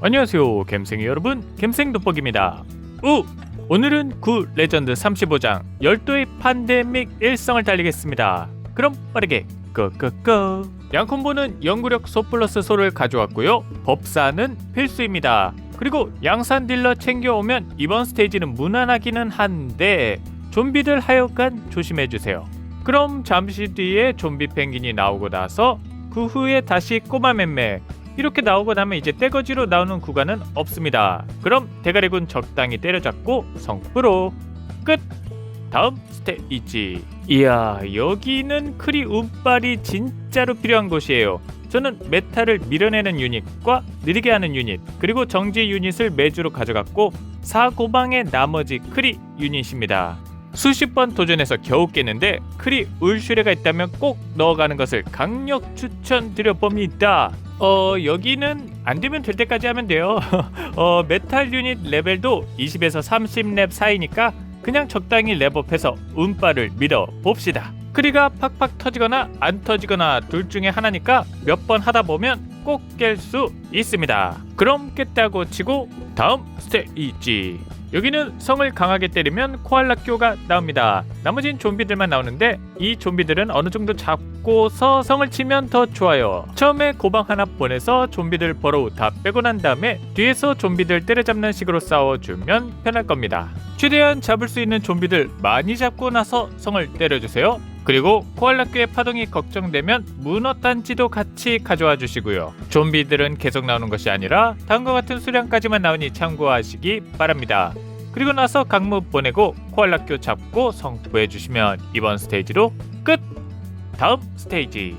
안녕하세요 갬생이 여러분. 갬생 돋보기입니다. 우! 오늘은 구 레전드 35장 열도의 판데믹 일성을 달리겠습니다. 그럼 빠르게 고고고! 양콤보는 연구력 소 플러스 소를 가져왔고요. 법사는 필수입니다. 그리고 양산 딜러 챙겨오면 이번 스테이지는 무난하기는 한데 좀비들 하여간 조심해주세요. 그럼 잠시 뒤에 좀비 펭귄이 나오고 나서 그 후에 다시 꼬마 맴매 이렇게 나오고 나면 이제 떼거지로 나오는 구간은 없습니다. 그럼 대가리군 적당히 때려잡고 성프로 끝. 다음 스테이지. 이야 여기는 크리 운빨이 진짜로 필요한 곳이에요. 저는 메탈을 밀어내는 유닛과 느리게 하는 유닛 그리고 정지 유닛을 매주로 가져갔고 사고방의 나머지 크리 유닛입니다. 수십 번 도전해서 겨우 깼는데 크리 울슈레가 있다면 꼭 넣어가는 것을 강력 추천드려 봅니다. 어 여기는 안 되면 될 때까지 하면 돼요. 어 메탈 유닛 레벨도 20에서 30렙 사이니까 그냥 적당히 랩업해서 운빨을 밀어 봅시다. 크리가 팍팍 터지거나 안 터지거나 둘 중에 하나니까 몇 번 하다 보면 꼭 깰 수 있습니다. 그럼 깼다고 치고 다음 스테이지. 여기는 성을 강하게 때리면 코알라교가 나옵니다. 나머진 좀비들만 나오는데 이 좀비들은 어느 정도 잡고서 성을 치면 더 좋아요. 처음에 고방 하나 보내서 좀비들 버로우 다 빼고 난 다음에 뒤에서 좀비들 때려잡는 식으로 싸워주면 편할 겁니다. 최대한 잡을 수 있는 좀비들 많이 잡고 나서 성을 때려주세요. 그리고 코알라교의 파동이 걱정되면 문어 단지도 같이 가져와 주시고요. 좀비들은 계속 나오는 것이 아니라 다음과 같은 수량까지만 나오니 참고하시기 바랍니다. 그리고 나서 강무 보내고 코알라교 잡고 성부해 주시면 이번 스테이지로 끝. 다음 스테이지.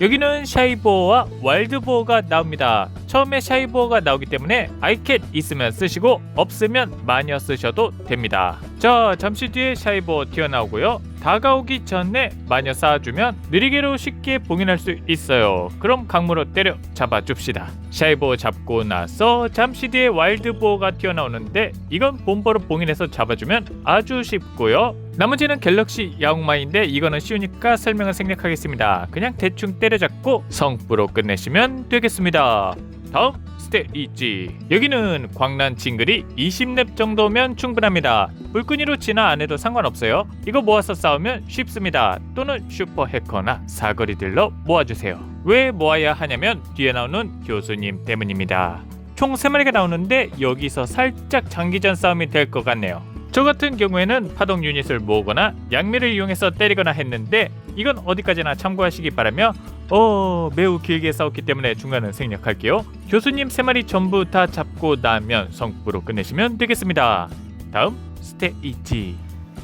여기는 샤이보어와 와일드보어가 나옵니다. 처음에 샤이보어가 나오기 때문에 아이캣 있으면 쓰시고 없으면 마녀 쓰셔도 됩니다. 자, 잠시 뒤에 샤이보어 튀어나오고요. 다가오기 전에 마녀 쌓아주면 느리게로 쉽게 봉인할 수 있어요. 그럼 강무로 때려 잡아줍시다. 샤이보어 잡고 나서 잠시 뒤에 와일드보어가 튀어나오는데 이건 본보로 봉인해서 잡아주면 아주 쉽고요. 나머지는 갤럭시 야옹마인데 이거는 쉬우니까 설명을 생략하겠습니다. 그냥 대충 때려잡고 성부로 끝내시면 되겠습니다. 다음 스테이지. 여기는 광란 징글이 20렙 정도면 충분합니다. 불끈이로 진화 안 해도 상관없어요. 이거 모아서 싸우면 쉽습니다. 또는 슈퍼 해커나 사거리 딜러 모아주세요. 왜 모아야 하냐면 뒤에 나오는 교수님 때문입니다. 총 3마리가 나오는데 여기서 살짝 장기전 싸움이 될 것 같네요. 저 같은 경우에는 파동 유닛을 모으거나 양미를 이용해서 때리거나 했는데 이건 어디까지나 참고하시기 바라며 어 매우 길게 싸웠기 때문에 중간은 생략할게요. 교수님 세 마리 전부 다 잡고 나면 성부로 끝내시면 되겠습니다. 다음 스테이지.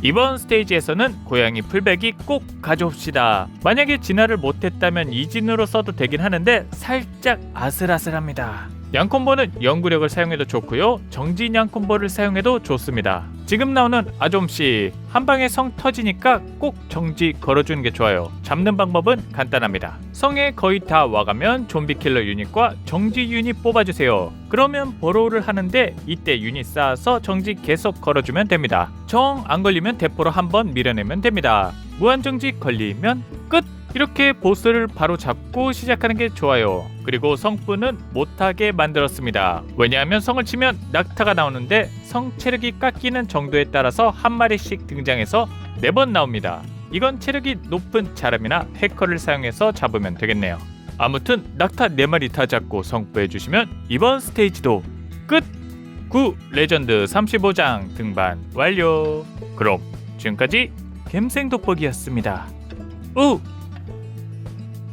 이번 스테이지에서는 고양이 풀백이 꼭 가져옵시다. 만약에 진화를 못했다면 이진으로 써도 되긴 하는데 살짝 아슬아슬합니다. 양콤보는 연구력을 사용해도 좋고요. 정진 양콤보를 사용해도 좋습니다 지금 나오는 아좀씨 한 방에 성 터지니까 꼭 정지 걸어주는 게 좋아요. 잡는 방법은 간단합니다. 성에 거의 다 와가면 좀비 킬러 유닛과 정지 유닛 뽑아주세요. 그러면 버로우를 하는데 이때 유닛 쌓아서 정지 계속 걸어주면 됩니다. 정 안 걸리면 대포로 한번 밀어내면 됩니다. 무한정지 걸리면 끝 이렇게 보스를 바로 잡고 시작하는 게 좋아요. 그리고 성분은 못하게 만들었습니다. 왜냐하면 성을 치면 낙타가 나오는데 성 체력이 깎이는 정도에 따라서 한 마리씩 등장해서 네 번 나옵니다. 이건 체력이 높은 사람이나 해커를 사용해서 잡으면 되겠네요. 아무튼 낙타 네 마리 다 잡고 성부해 주시면 이번 스테이지도 끝! 9 레전드 35장 등반 완료. 그럼 지금까지 갬생 돋보기였습니다. 우